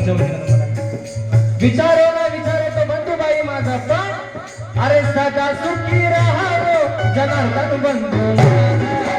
यांच्या वतीनं तुम्हाला. विचारो ना विचारो तो बंधुबाई माझा पण. अरे सदा सुखी राहावो जनार्दन बंधू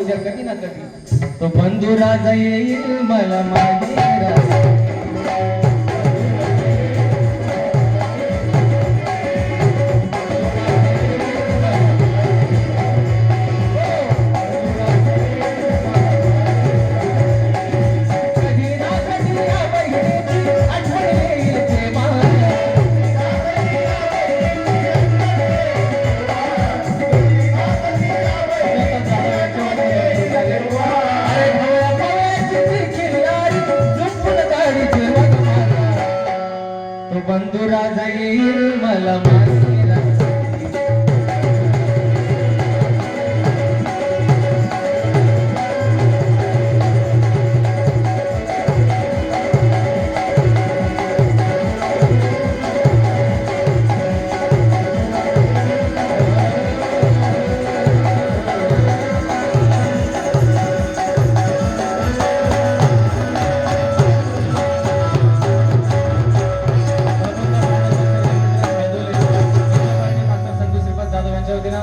उद्या कधी ना कधी. तो बंधू राजा येईल मला मागे बंधुरा जाईल मला मागे